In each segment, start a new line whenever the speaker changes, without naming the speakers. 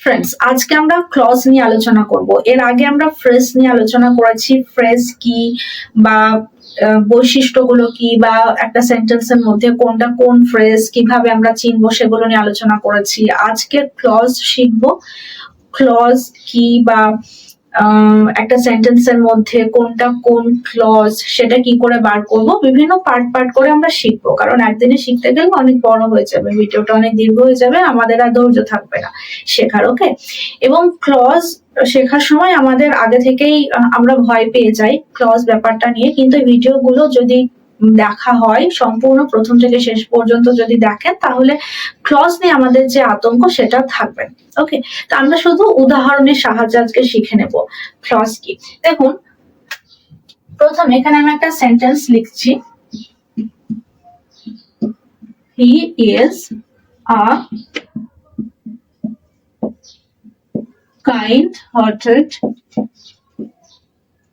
Friends আজকে আমরা clause নিয়ে আলোচনা করব। এর আগে আমরা ফ্রেজ নিয়ে আলোচনা করেছি। ফ্রেজ কি বা বৈশিষ্ট্যগুলো কি বা একটা সেন্টেন্সের মধ্যে কোনটা কোন ফ্রেজ কীভাবে আমরা চিনবো সেগুলো নিয়ে আলোচনা করেছি। আজকে ক্লজ শিখব। ক্লজ কি বা একটা সেন্টেন্সের মধ্যে কোনটা কোন ক্লজ সেটা কি করে বার করব, বিভিন্ন পার্ট পার্ট করে আমরা শিখব। কারণ একদিনে শিখতে গেলে অনেক বড় হয়ে যাবে, ভিডিওটা অনেক দীর্ঘ হয়ে যাবে, আমাদের আর ধৈর্য থাকবে না শেখার ওকে এবং ক্লজ শেখার সময় আমাদের আগে থেকেই আমরা ভয় পেয়ে যাই ক্লজ ব্যাপারটা নিয়ে, কিন্তু ভিডিওগুলো যদি দেখা হয়, সম্পূর্ণ প্রথম থেকে শেষ পর্যন্ত যদি দেখেন, তাহলে ক্লজ নিয়ে আমাদের যে আতঙ্ক সেটা থাকবে। ওকে তো আমরা শুধু উদাহরণের সাহায্যে আজকে শিখে নেব ক্লজ কি। দেখুন, প্রথমে এখানে আমি একটা সেন্টেন্স লিখছি। He is a kind hearted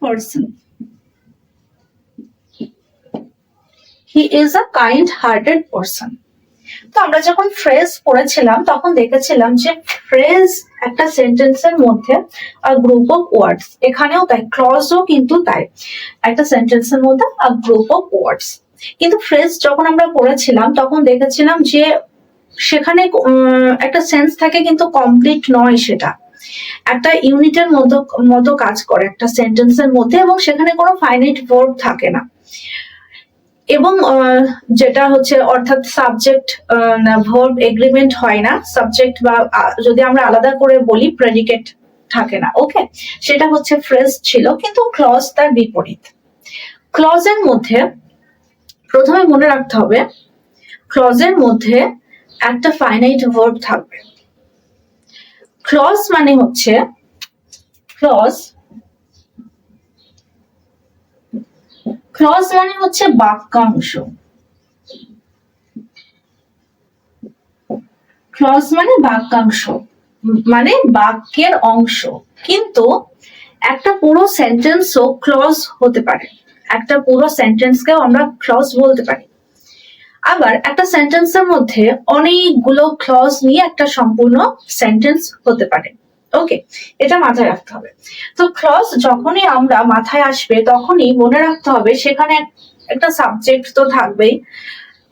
person. He is a kind hearted person. তো আমরা যখন ফ্রেজ পড়েছিলাম, তখন দেখেছিলাম যে ফ্রেজ একটা সেন্টেন্সের মধ্যে গ্রুপ অফ ওয়ার্ডস এখানেও তাই ক্লজও কিন্তু তাই। একটা সেন্টেন্সের মধ্যে গ্রুপ অফ ওয়ার্ডস কিন্তু ফ্রেজ যখন আমরা পড়েছিলাম, তখন দেখেছিলাম যে সেখানে একটা সেন্স থাকে কিন্তু কমপ্লিট নয় সেটা। একটা ইউনিটের মতো মতো কাজ করে, একটা সেন্টেন্সের মধ্যে এবং সেখানে কোনো ফাইনাইট ভার্ব থাকে না। এবং যেটা হচ্ছে অর্থাৎ সাবজেক্ট ভার্ব এগ্রিমেন্ট হয় না। সাবজেক্ট বা যদি আমরা আলাদা করে বলি প্রেডিকেট থাকে না ওকে সেটা হচ্ছে ফ্রেজ ছিল, কিন্তু ক্লজ তার বিপরীত। ক্লজের মধ্যে প্রথমে মনে রাখতে হবে ক্লজের মধ্যে একটা ফাইনাইট ভার্ব থাকবে। ক্লজ মানে হচ্ছে ক্লজ ক্লজ মানে হচ্ছে বাক্যাংশ ক্লজ মানে বাক্যাংশ মানে বাক্যের অংশ। কিন্তু একটা পুরো সেন্টেন্সও ক্লজ হতে পারে। একটা পুরো সেন্টেন্সকেও আমরা ক্লজ বলতে পারি। আবার একটা সেন্টেন্সের মধ্যে অনেকগুলো ক্লজ নিয়ে একটা সম্পূর্ণ সেন্টেন্স হতে পারে। ওকে এটা মাথায় রাখতে হবে। তো ক্লজ যখনই আমরা মাথায় আসবে, তখনই মনে রাখতে হবে সেখানে একটা সাবজেক্ট তো থাকবেই।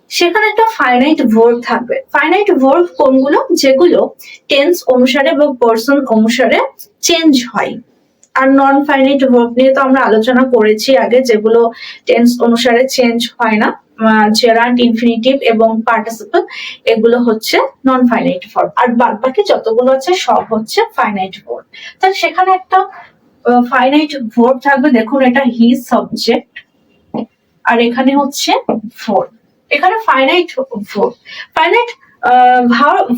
সেখানে একটা ফাইনাইট ভার্ব থাকবে। ফাইনাইট ভার্ব কোনগুলো? যেগুলো টেন্স অনুসারে বা পার্সন অনুসারে চেঞ্জ হয়। আর নন ফাইনাইট ভার্ব নিয়ে তো আমরা আলোচনা করেছি আগে, যেগুলো টেন্স অনুসারে চেঞ্জ হয় না। জেরান্ট ইনফিনিটিভ এবং পার্টিসিপল এগুলো হচ্ছে নন ফাইনাইট ভার্ব আর বাদ বাকি যতগুলো আছে, সব হচ্ছে ফাইনাইট ভার্ব তাহলে সেখানে একটা ফাইনাইট ভার্ব থাকবে। দেখুন, এটা হি সাবজেক্ট আর এখানে হচ্ছে ভার্ব এখানে ফাইনাইট ভার্ব ফাইনাইট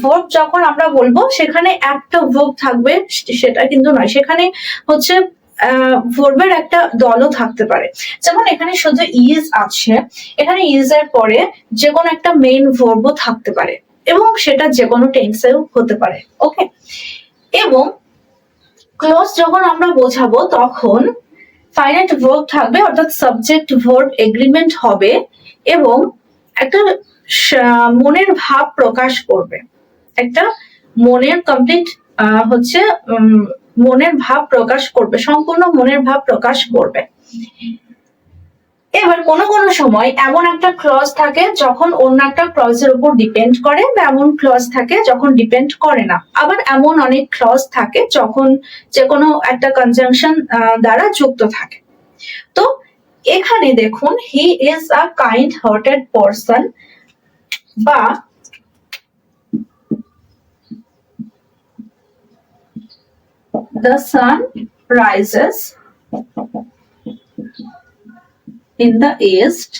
ভার্ব যখন আমরা বলব, সেখানে একটা ভার্ব থাকবে, সেটা কিন্তু নয়। সেখানে হচ্ছে ভার্বের একটা দলও থাকতে পারে। যেমন এখানে শুধু ইজ আছে, এখানে ইজ এর পরে যে কোনো একটা মেইন ভার্বও থাকতে পারে এবং সেটা যে কোনো টেন্সেও হতে পারে ওকে এবং ক্লোজ যখন আমরা বোঝাবো তখন ফাইনাইট ভার্ব থাকবে, অর্থাৎ সাবজেক্ট ভার্ব এগ্রিমেন্ট হবে এবং একটা মনের ভাব প্রকাশ করবে। একটা মনের কমপ্লিট হচ্ছে মনের ভাব প্রকাশ করবে, সম্পূর্ণ মনের ভাব প্রকাশ করবে। এবার কোনো কোনো সময় এমন একটা ক্লজ থাকে যখন অন্য একটা ক্লজের উপর ডিপেন্ড করে বা এমন ক্লজ থাকে যখন ডিপেন্ড করে না। আবার এমন অনেক ক্লজ থাকে যখন যে কোনো একটা কনজাংশন দ্বারা যুক্ত থাকে। তো এখানে দেখুন he is a kind hearted person বা the sun rises in the east.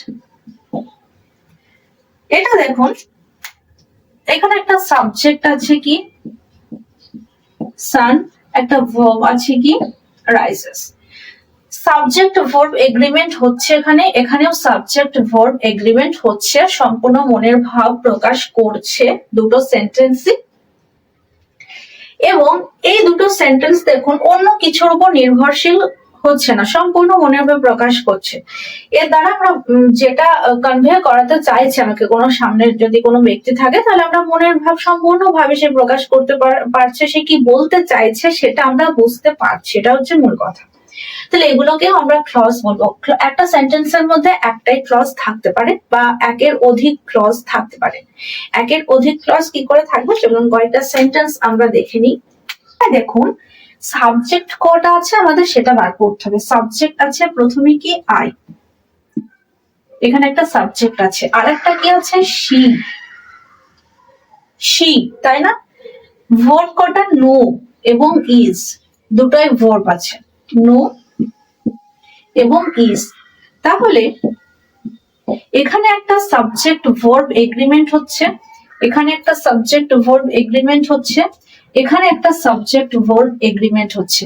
এটা দেখুন, এখানে একটা সাবজেক্ট আছে কি? সান একটা ভার্ব আছে কি? রাইজেস সাবজেক্ট ভার্ব এগ্রিমেন্ট হচ্ছে এখানে, এখানেও সাবজেক্ট ভার্ব এগ্রিমেন্ট হচ্ছে, সম্পূর্ণ মনের ভাব প্রকাশ করছে দুটো সেন্টেন্সই এবং এই দুটো সেন্টেন্স দেখুন, অন্য কিছুর উপর নির্ভরশীল হচ্ছে না, সম্পূর্ণ মনের ভাবে প্রকাশ করছে। এর দ্বারা আমরা যেটা কনভে করাতে চাইছি আমাকে কোনো সামনে যদি কোনো ব্যক্তি থাকে, তাহলে আমরা মনের ভাব সম্পূর্ণ ভাবে সে প্রকাশ করতে পার- পারছে, সে কি বলতে চাইছে সেটা আমরা বুঝতে পারছি, এটা হচ্ছে মূল কথা। তাহলে এগুলোকে আমরা ক্লজ বলব। একটা সেন্টেন্সের মধ্যে একটাই ক্লজ থাকতে পারে বা একের অধিক ক্লজ থাকতে পারে। একের অধিক ক্লজ কি করে থাকবে? চলুন কয়েকটা সেন্টেন্স আমরা দেখে নিই। হ্যাঁ, দেখুন সাবজেক্ট কটা আছে আমাদের সেটা বার করতে হবে। সাবজেক্ট আছে প্রথমে কি? আই এখানে একটা সাবজেক্ট আছে। আর একটা কি আছে? শি শি তাই না? ভোট কটা? নো এবং ইজ দুটোই ভোর্ব আছে। নো এবং ইজ তাহলে এখানে একটা সাবজেক্ট ভার্ব এগ্রিমেন্ট হচ্ছে, এখানে একটা সাবজেক্ট ভার্ব এগ্রিমেন্ট হচ্ছে, এখানে একটা সাবজেক্ট ভার্ব এগ্রিমেন্ট হচ্ছে।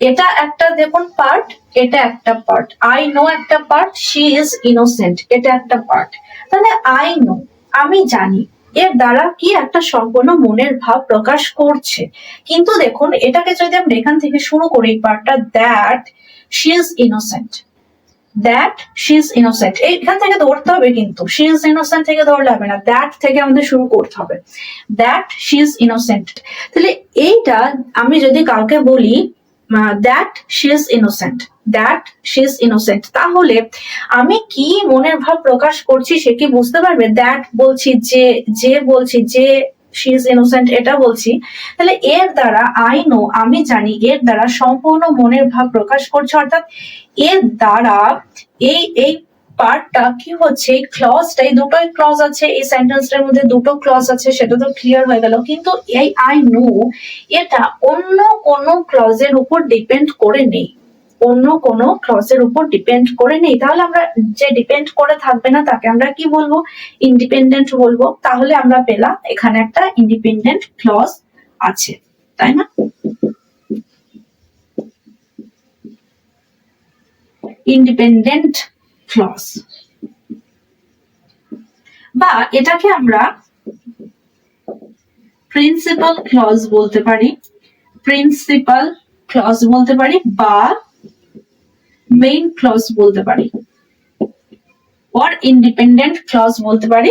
এটা একটা দেখুন পার্ট এটা একটা পার্ট আই নো একটা পার্ট শি ইজ ইনোসেন্ট এটা একটা পার্ট তাহলে আই নো আমি জানি। এর দ্বারা কি একটা সম্পূর্ণ মনের ভাব প্রকাশ করছে? কিন্তু দেখুন, এটাকে যদি আমরা এখান থেকে শুরু করি পার্টটা that she is innocent that she is innocent এখান থেকে ধরতে হবে কিন্তু শি ইজ ইনোসেন্ট থেকে ধরলে হবে না দ্যাট থেকে আমাদের শুরু করতে হবে। দ্যাট শি ইজ ইনোসেন্ট তাহলে এইটা আমি যদি কাউকে বলি that she is innocent that she is innocent তাহলে আমি কি মনের ভাব প্রকাশ করছি সে কি বুঝতে পারবে? দ্যাট বলছি যে যে বলছি যে শি ইজ ইনোসেন্ট এটা বলছি। তাহলে এর দ্বারা আই নো আমি জানি, এর দ্বারা সম্পূর্ণ মনের ভাব প্রকাশ করছে। অর্থাৎ এর দ্বারা এই এই পার্টটা কি হচ্ছে? এই ক্লজটা এই দুটোই ক্লজ আছে, এই সেন্টেন্সটার মধ্যে দুটো ক্লজ আছে, সেটা তো ক্লিয়ার হয়ে গেল। কিন্তু এই আই নো এটা অন্য কোনো ক্লজের উপর ডিপেন্ড করে নেই। অন্য কোনো ক্লজের উপর ডিপেন্ড করে নেই। তাহলে আমরা যে ডিপেন্ড করে থাকবে না, তাকে আমরা কি বলব? ইন্ডিপেন্ডেন্ট বলব। তাহলে আমরা পেলাম এখানে একটা ইন্ডিপেন্ডেন্ট ক্লজ আছে, তাই না? ইন্ডিপেন্ডেন্ট ক্লজ বা এটাকে আমরা প্রিন্সিপাল ক্লজ বলতে পারি। প্রিন্সিপাল ক্লজ বলতে পারি বা মেইন ক্লজ বলতে পারি। অর ইন্ডিপেন্ডেন্ট ক্লজ বলতে পারি।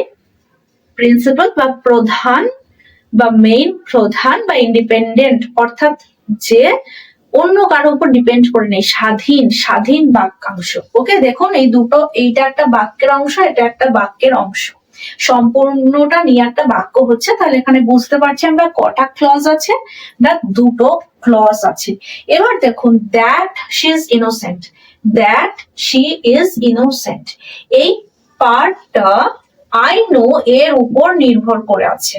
প্রিন্সিপাল বা প্রধান বা মেইন প্রধান বা ইন্ডিপেন্ডেন্ট অর্থাৎ যে অন্য কারও উপর ডিপেন্ড করে নেই, স্বাধীন স্বাধীন বাক্যাংশ। ওকে দেখুন, এই দুটো, এইটা একটা বাক্যের অংশ, এটা একটা বাক্যের অংশ। সম্পূর্ণটা নিয়ে একটা বাক্য হচ্ছে, তাহলে এখানে বুঝতে পারছি আমরা কটা ক্লজ আছে না দুটো ক্লজ আছে। এবার দেখুন that she is innocent that she is innocent এই পার্টটা আই নো এর উপর নির্ভর করে আছে।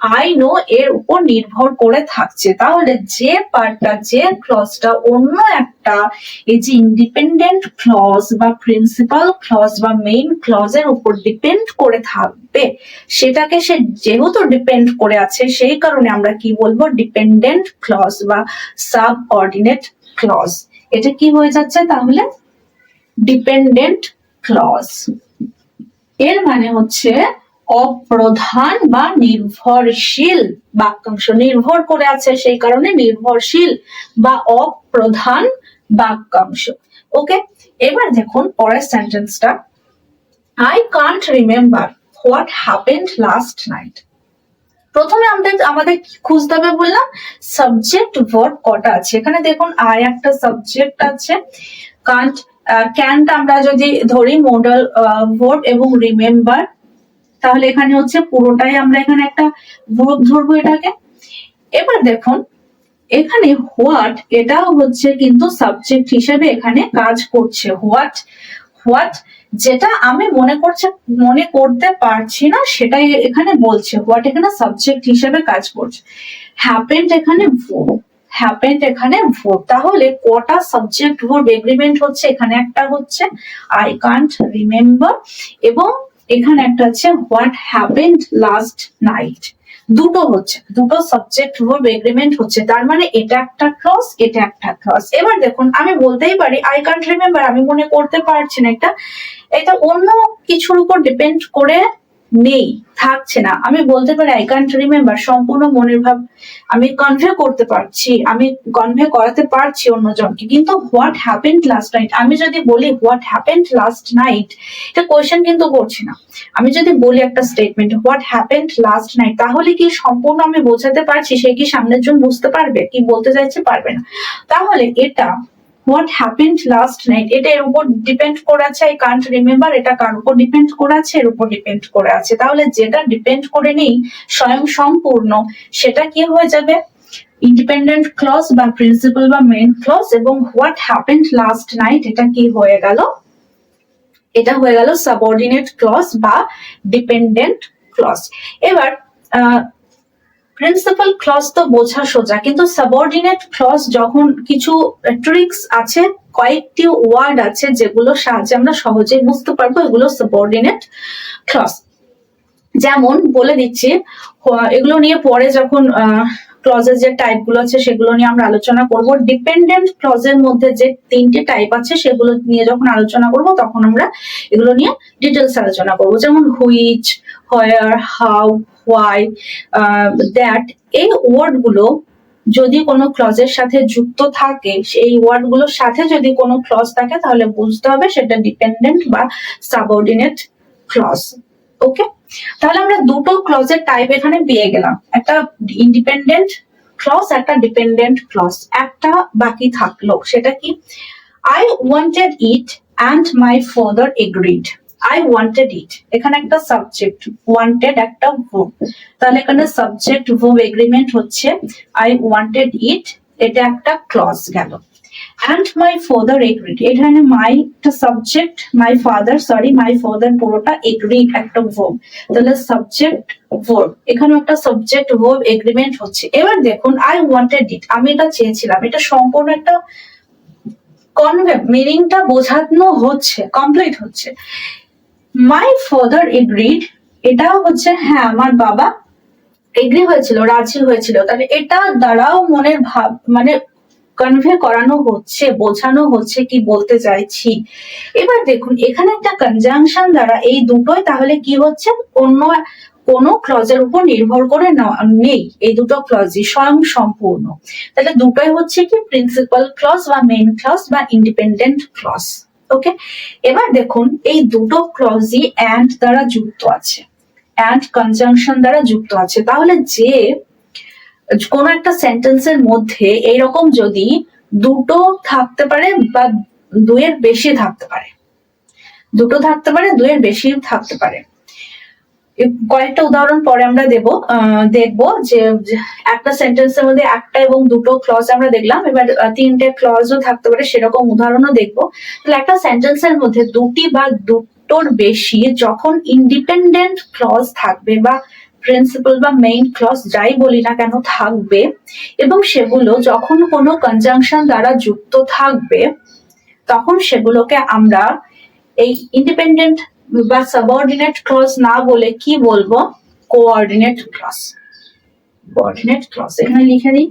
আই নো এর উপর নির্ভর করে থাকছে। তাহলে যে পার্টটা যে ক্লজটা অন্য একটা, এই যে ইন্ডিপেন্ডেন্ট ক্লজ বা প্রিন্সিপাল ক্লজ বা মেইন ক্লজের উপর ডিপেন্ড করে থাকবে, সেটাকে সে যেহেতু ডিপেন্ড করে আছে, সেই কারণে আমরা কি বলব? ডিপেন্ডেন্ট ক্লজ বা সাব অর্ডিনেট ক্লজ এটা কি হয়ে যাচ্ছে তাহলে? ডিপেন্ডেন্ট ক্লজ এর মানে হচ্ছে অপ্রধান বা নির্ভরশীল, বাক্যাংশ নির্ভর করে আছে সেই কারণে নির্ভরশীল বা অপ্রধান বাক্যাংশ। ওকে, এবার দেখুন পরের সেন্টেন্সটা I can't remember what happened last night প্রথমে আমাদের আমাদের খুঁজতে হবে বললাম? সাবজেক্ট ভার্ব কটা আছে? এখানে দেখুন আই একটা সাবজেক্ট আছে। কান্ট ক্যান্ট আমরা যদি ধরি মোডাল ভার্ব এবং রিমেম্বার তাহলে এখানে হচ্ছে পুরোটাই আমরা এখানে একটা ভার্ব ধরবো এটাকে। এবার দেখুন, এখানে হোয়াট এটাও হচ্ছে কিন্তু সাবজেক্ট হিসেবে এখানে কাজ করছে। হোয়াট হোয়াট যেটা আমি মনে করছে, মনে করতে পারছি না, সেটাই এখানে বলছে। হোয়াট এখানে সাবজেক্ট হিসেবে কাজ করছে। হ্যাপেন্ড এখানে হ্যাপেন্ড এখানে ভার্ব তাহলে কটা সাবজেক্ট ভার্ব এগ্রিমেন্ট হচ্ছে? এখানে একটা হচ্ছে আই কান্ট রিমেম্বার এবং এখানে একটা হচ্ছে হোয়াট হ্যাপেন্ড লাস্ট নাইট দুটো হচ্ছে, দুটো সাবজেক্ট ভার্ব এগ্রিমেন্ট হচ্ছে। তার মানে এটা একটা ক্লস এটা একটা ক্লস এবার দেখুন, আমি বলতেই পারি আই কান্ট রিমেম্বার আমি মনে করতে পারছি না এটা। এটা অন্য কিছুর উপর ডিপেন্ড করে নেই, থাকছে না। আমি বলতে পারি আই ক্যান্ট রিমেম্বার সম্পূর্ণ মনের ভাব আমি কনভে করতে পারছি, আমি কনভে করাতে পারছি অন্যজনকে। কিন্তু হোয়াট হ্যাপেন্ড লাস্ট নাইট আমি যদি বলি হোয়াট হ্যাপেন্ড লাস্ট নাইট এটা কোয়েশ্চেন কিন্তু করছি না। আমি যদি বলি একটা statement what happened last night তাহলে কি সম্পূর্ণ আমি বোঝাতে পারছি? সে কি সামনের জন বুঝতে পারবে? কি বলতে চাইছে? পারবে না। তাহলে এটা হোয়াট হ্যাপেন্ড লাস্ট নাইট এটা এর উপর ডিপেন্ড করে আছে আই কান্ট রিমেম্বার এটা কার উপর ডিপেন্ড করে আছে এর উপর ডিপেন্ড করে আছে তাহলে যেটা ডিপেন্ড করে নেই, স্বয়ং সম্পূর্ণ, সেটা কি হয়ে যাবে? ইন্ডিপেন্ডেন্ট ক্লজ বা প্রিন্সিপাল বা মেইন ক্লজ এবং হোয়াট হ্যাপেন্ড লাস্ট নাইট এটা কি হয়ে গেল? এটা হয়ে গেল সাবঅর্ডিনেট ক্লজ বা ডিপেন্ডেন্ট ক্লজ এবার প্রিন্সিপাল ক্লস তো বোঝা সোজা, কিন্তু সাবঅর্ডিনেট ক্লস যখন কিছু ট্রিক্স আছে, কয়েকটি ওয়ার্ড আছে যেগুলো সাহায্যে আমরা সহজেই বুঝতে পারব, এগুলো সাবঅর্ডিনেট ক্লস যেমন বলে দিচ্ছি এগুলো নিয়ে পরে যখন ক্লজের যে টাইপগুলো আছে সেগুলো নিয়ে আমরা আলোচনা করব। ডিপেন্ডেন্ট ক্লজের মধ্যে যে তিনটে টাইপ আছে সেগুলো নিয়ে যখন আলোচনা করব, তখন আমরা এগুলো নিয়ে ডিটেলস আলোচনা করব। যেমন which where how why that এই ওয়ার্ডগুলো যদি কোনো ক্লজের সাথে যুক্ত থাকে, সেই ওয়ার্ডগুলোর সাথে যদি কোনো ক্লজ থাকে, তাহলে বুঝতে হবে সেটা ডিপেন্ডেন্ট বা সাবঅর্ডিনেট ক্লজ ওকে তাহলে আমরা দুটো ক্লজের টাইপ এখানে পেয়ে গেলাম। একটা ইন্ডিপেন্ডেন্ট ক্লজ একটা ডিপেন্ডেন্ট ক্লজ একটা বাকি থাকল, সেটা কি? I wanted it and my father agreed I wanted it এখানে একটা সাবজেক্ট ওয়ান্টেড একটা verb তাহলে এখানে সাবজেক্ট verb এগ্রিমেন্ট হচ্ছে আই ওয়ান্টেড ইট এটা একটা ক্লজ গেল। অ্যান্ড মাই ফাদার এগ্রিড এখানে মাই একটা subject my father sorry my father পুরোটা এগ্রিড একটা verb. তাহলে সাবজেক্ট verb. এখানে একটা সাবজেক্ট verb এগ্রিমেন্ট হচ্ছে। এবার দেখুন আই ওয়ান্টেড ইট আমি এটা চেয়েছিলাম। এটা সম্পূর্ণ একটা কনভে মিনিংটা বোঝানো হচ্ছে কমপ্লিট হচ্ছে। মাই ফাদার এগ্রিড এটা হচ্ছে হ্যাঁ আমার বাবা এগ্রি হয়েছিল, রাজি হয়েছিল। তাহলে এটা দ্বারাও মনের ভাব মানে কনভে করানো হচ্ছে, বোঝানো হচ্ছে কি বলতে চাইছি। এবার দেখুন, এখানে একটা কনজাংশন দ্বারা এই দুটোই তাহলে কি হচ্ছে? অন্য কোনো ক্লজের উপর নির্ভর করে নেই, এই দুটো ক্লজই স্বয়ং সম্পূর্ণ। তাহলে দুটোই হচ্ছে কি? প্রিন্সিপাল ক্লজ বা মেইন ক্লজ বা ইন্ডিপেন্ডেন্ট ক্লজ ওকে এবার দেখুন, এই দুটো ক্লজই অ্যান্ড দ্বারা যুক্ত আছে অ্যান্ড কনজাংশন দ্বারা যুক্ত আছে। তাহলে যে কোন একটা সেন্টেন্সের মধ্যে এইরকম যদি দুটো থাকতে পারে বা দুয়ের বেশি থাকতে পারে। দুটো থাকতে পারে দুয়ের বেশি থাকতে পারে। কয়েকটা উদাহরণ পরে আমরা দেব দেখব যে একটা সেন্টেন্সের মধ্যে একটা এবং দুটো ক্লজ আমরা দেখলাম। এবার তিনটে ক্লজও থাকতে পারে, সেরকম উদাহরণও দেখব। তাহলে একটা সেন্টেন্সের মধ্যে দুটি বা দুটোর বেশি যখন ইন্ডিপেন্ডেন্ট ক্লজ থাকবে বা প্রিন্সিপাল বা মেইন ক্লজ যাই বলি না কেন থাকবে, এবং সেগুলো যখন কোনো কনজাংশন দ্বারা যুক্ত থাকবে, তখন সেগুলোকে আমরা এই ইন্ডিপেন্ডেন্ট বা সাবঅর্ডিনেট ক্লজ না বলে কি বলব? কোঅর্ডিনেট ক্লজ কোঅর্ডিনেট ক্লজ এখানে লিখে দিই।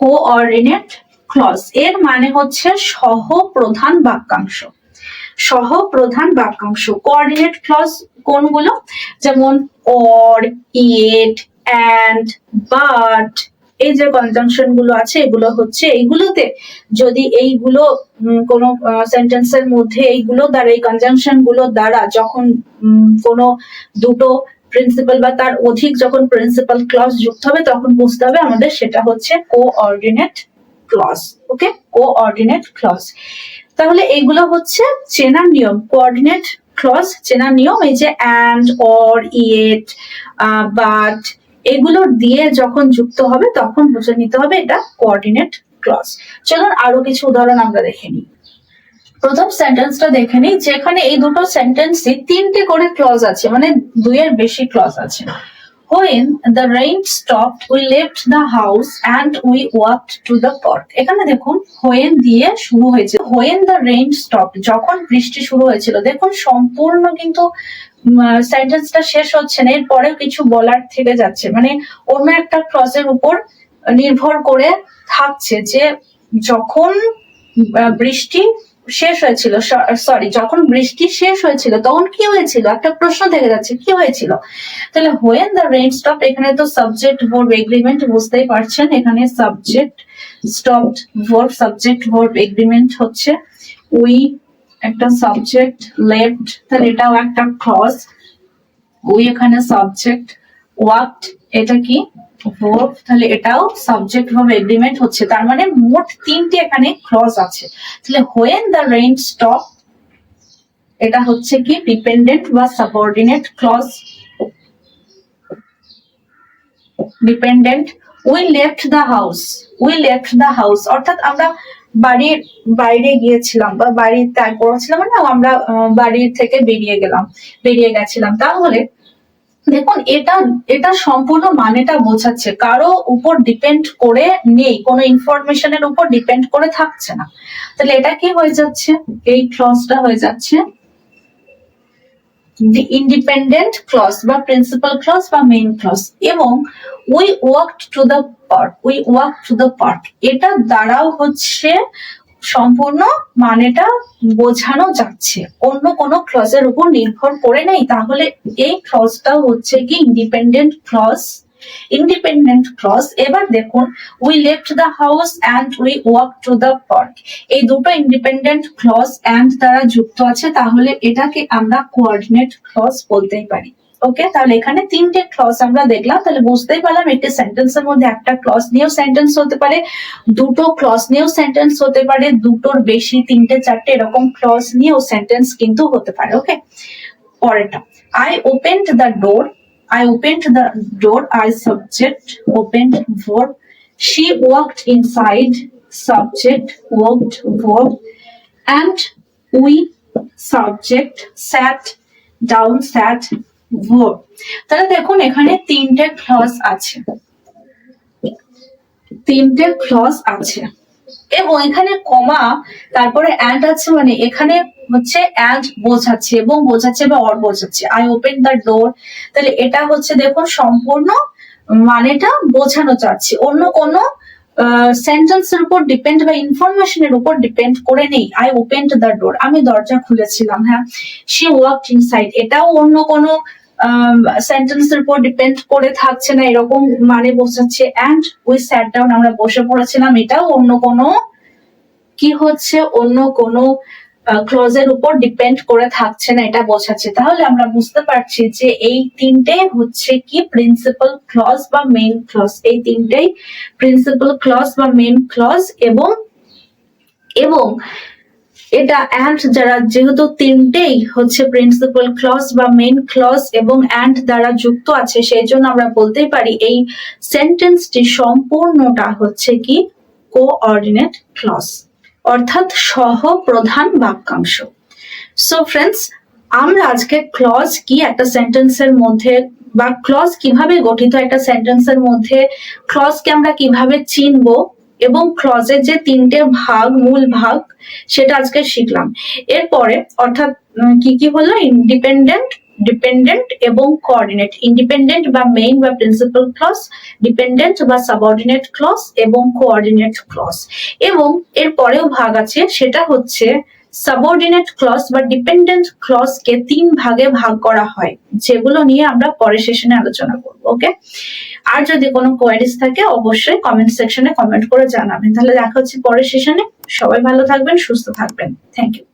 কোঅর্ডিনেট ক্লজ এর মানে হচ্ছে সহ প্রধান বাক্যাংশ। সহ প্রধান বাক্যাংশ। কোঅর্ডিনেট ক্লজ কোনগুলো? যেমন অর ইয়েট অ্যান্ড বাট এই যে কনজাংশনগুলো আছে, এগুলো হচ্ছে এইগুলোতে। যদি এইগুলো কোনো সেন্টেন্সের মধ্যে এইগুলো দ্বারা, এই কনজাংশনগুলো দ্বারা যখন কোনো দুটো প্রিন্সিপাল বা তার অধিক যখন প্রিন্সিপাল ক্লজ যুক্ত হবে, তখন বুঝতে হবে আমাদের সেটা হচ্ছে coordinate clause okay coordinate clause তাহলে এইগুলো হচ্ছে চেনার নিয়ম কোঅর্ডিনেট ক্লজ চেনার নিয়ম, এই যে অ্যান্ড অর ইয়েট বাট এগুলো দিয়ে যখন যুক্ত হবে তখন বুঝে নিতে হবে এটা কোঅর্ডিনেট ক্লজ চলুন আরও কিছু উদাহরণ আমরা দেখে নিই। প্রথম সেন্টেন্সটা দেখে নিই, যেখানে এই দুটো সেন্টেন্সে তিনটে করে ক্লজ আছে মানে দুইয়ের বেশি ক্লজ আছে। When the rain stopped, we left the house and we walked to the park. এখানে দেখুন when দিয়ে শুরু হয়েছে when দ্য রেইন স্টপ যখন বৃষ্টি শুরু হয়েছিল দেখুন সম্পূর্ণ কিন্তু সেন্টেন্সটা শেষ হচ্ছে না এরপরেও কিছু বলার থেকে যাচ্ছে মানে অন্য একটা ক্লজের উপর নির্ভর করে থাকছে যে যখন বৃষ্টি শেষ হয়েছিল সরি যখন বৃষ্টি শেষ হয়েছিল, তখন কি হয়েছিল? একটা প্রশ্ন থেকে যাচ্ছে, কি হয়েছিল? তাহলে হোয়েন দ্য রেইন স্টপ এখানে তো সাবজেক্ট ভার্ব এগ্রিমেন্ট বুঝতেই পারছেন, এখানে subject stop verb subject verb agreement হচ্ছে উই একটা সাবজেক্ট লেফট তাহলে এটাও একটা ক্রস উই এখানে সাবজেক্ট ওয়াকড এটা কি? Verb, তাহলে এটাও সাবজেক্ট ভাবে এগ্রিমেন্ট হচ্ছে। তার মানে মোট তিনটে এখানে ক্লজ আছে। তাহলে হোয়েন দ্য রেইন স্টপ এটা হচ্ছে কি ডিপেন্ডেন্ট বা subordinate clause dependent we left the house we left the house অর্থাৎ আমরা বাড়ির বাইরে গিয়েছিলাম বা বাড়ি ত্যাগ করেছিলাম মানে আমরা বাড়ির থেকে বেরিয়ে গেলাম, বেরিয়ে গেছিলাম। তাহলে দেখুন, এটা এটা সম্পূর্ণ মানেটা বোঝাচ্ছে। কারও উপর ডিপেন্ড করে নেই, কোনো ইনফরমেশনের উপর ডিপেন্ড করে থাকছে না। তাহলে এটা কি হয়ে যাচ্ছে? এই ক্লজটা হয়ে যাচ্ছে দি ইন্ডিপেন্ডেন্ট ক্লস বা প্রিন্সিপাল ক্লস বা মেইন ক্লস এবং we walk to the park we walk to the park এটা দ্বারাও হচ্ছে সম্পূর্ণ মানেটা বোঝানো যাচ্ছে। অন্য কোনো ক্লজের উপর নির্ভর করে নেই। তাহলে এই ক্লজটা হচ্ছে কি ইন্ডিপেন্ডেন্ট ক্লজ ইন্ডিপেন্ডেন্ট ক্লজ এবার দেখুন we left the house and we walk to the park এই দুটো ইন্ডিপেন্ডেন্ট ক্লজ অ্যান্ড দ্বারা যুক্ত আছে, তাহলে এটাকে আমরা কোঅর্ডিনেট ক্লজ বলতেই পারি। ওকে তাহলে এখানে তিনটে ক্লজ আমরা দেখলাম। তাহলে বুঝতেই পারলাম একটি সেন্টেন্সের মধ্যে একটা ক্লজ নিয়েও সেন্টেন্স হতে পারে, দুটো ক্লজ নিয়েও সেন্টেন্স হতে পারে, দুটোর বেশি তিনটে, চারটে এরকম ক্লজ নিয়েও সেন্টেন্স কিন্তু হতে পারে ওকে পরেরটা I opened the door I opened the door I subject opened verb, she walked inside, subject walked verb, and we subject sat, down sat verb তাহলে দেখুন, এখানে তিনটে ক্লজ আছে। তিনটে ক্লজ আছে। এবং এখানে কমা তারপরে অ্যান্ড আছে মানে এখানে হচ্ছে অ্যান্ড বোঝাচ্ছে এবং বোঝাচ্ছে বা অর বোঝাচ্ছে। আই ওপেন দ্য ডোর তাহলে এটা হচ্ছে দেখুন সম্পূর্ণ মানেটা বোঝানো যাচ্ছে। অন্য কোনো সেন্টেন্সের উপর ডিপেন্ড বা ইনফরমেশনের উপর ডিপেন্ড করে নেই। আই ওপেন দ্য ডোর আমি দরজা খুলেছিলাম হ্যাঁ। শি ওয়ার্ক ইনসাইড এটাও অন্য কোনো সেন্টেন্সের উপর ডিপেন্ড করে থাকছে না, এরকম মানে বোঝাচ্ছে অ্যান্ড উই স্যাট ডাউন আমরা বসে পড়েছিলাম, এটাও অন্য কোনো কি হচ্ছে, অন্য কোনো ক্লজের উপর ডিপেন্ড করে থাকছে না, এটা বোঝাচ্ছে। তাহলে আমরা বুঝতে পারছি যে এই তিনটে হচ্ছে কি প্রিন্সিপাল ক্লজ বা মেইন ক্লজ এই তিনটেই প্রিন্সিপাল ক্লজ বা মেইন ক্লজ এবং এবং এটা অ্যান্ড যারা যেহেতু তিনটেই হচ্ছে প্রিন্সিপাল ক্লজ বা মেইন ক্লজ এবং অ্যান্ড দ্বারা যুক্ত আছে সেই জন্য আমরা বলতেই পারি এই সেন্টেন্সটি সম্পূর্ণটা হচ্ছে কি? কোঅর্ডিনেট ক্লজ অর্থাৎ সহ প্রধান বাক্যাংশ। সো ফ্রেন্ডস আমরা আজকে ক্লজ কি একটা সেন্টেন্সের মধ্যে বা ক্লজ কীভাবে গঠিত একটা সেন্টেন্সের মধ্যে ক্লজকে আমরা কীভাবে চিনবো? এবং ক্লজের যে তিনটে ভাগ, মূল ভাগ, সেটা আজকে শিখলাম। এরপরে, অর্থাৎ কি কি হলো? ইন্ডিপেন্ডেন্ট ডিপেন্ডেন্ট এবং কোঅর্ডিনেট ইন্ডিপেন্ডেন্ট বা মেইন বা প্রিন্সিপাল ক্লস ডিপেন্ডেন্ট বা সাবঅর্ডিনেট ক্লস এবং কোঅর্ডিনেট ক্লস এবং এর পরেও ভাগ আছে, সেটা হচ্ছে সাবঅর্ডিনেট ক্লস বা ডিপেন্ডেন্ট ক্লসকে তিন ভাগে ভাগ করা হয়, যেগুলো নিয়ে আমরা পরের সেশনে আলোচনা করব ওকে আর যদি কোনো কোয়ারিজ থাকে, অবশ্যই কমেন্ট সেকশনে কমেন্ট করে জানাবেন। তাহলে দেখা হচ্ছে পরের সেশনে সবাই ভালো থাকবেন, সুস্থ থাকবেন। Thank you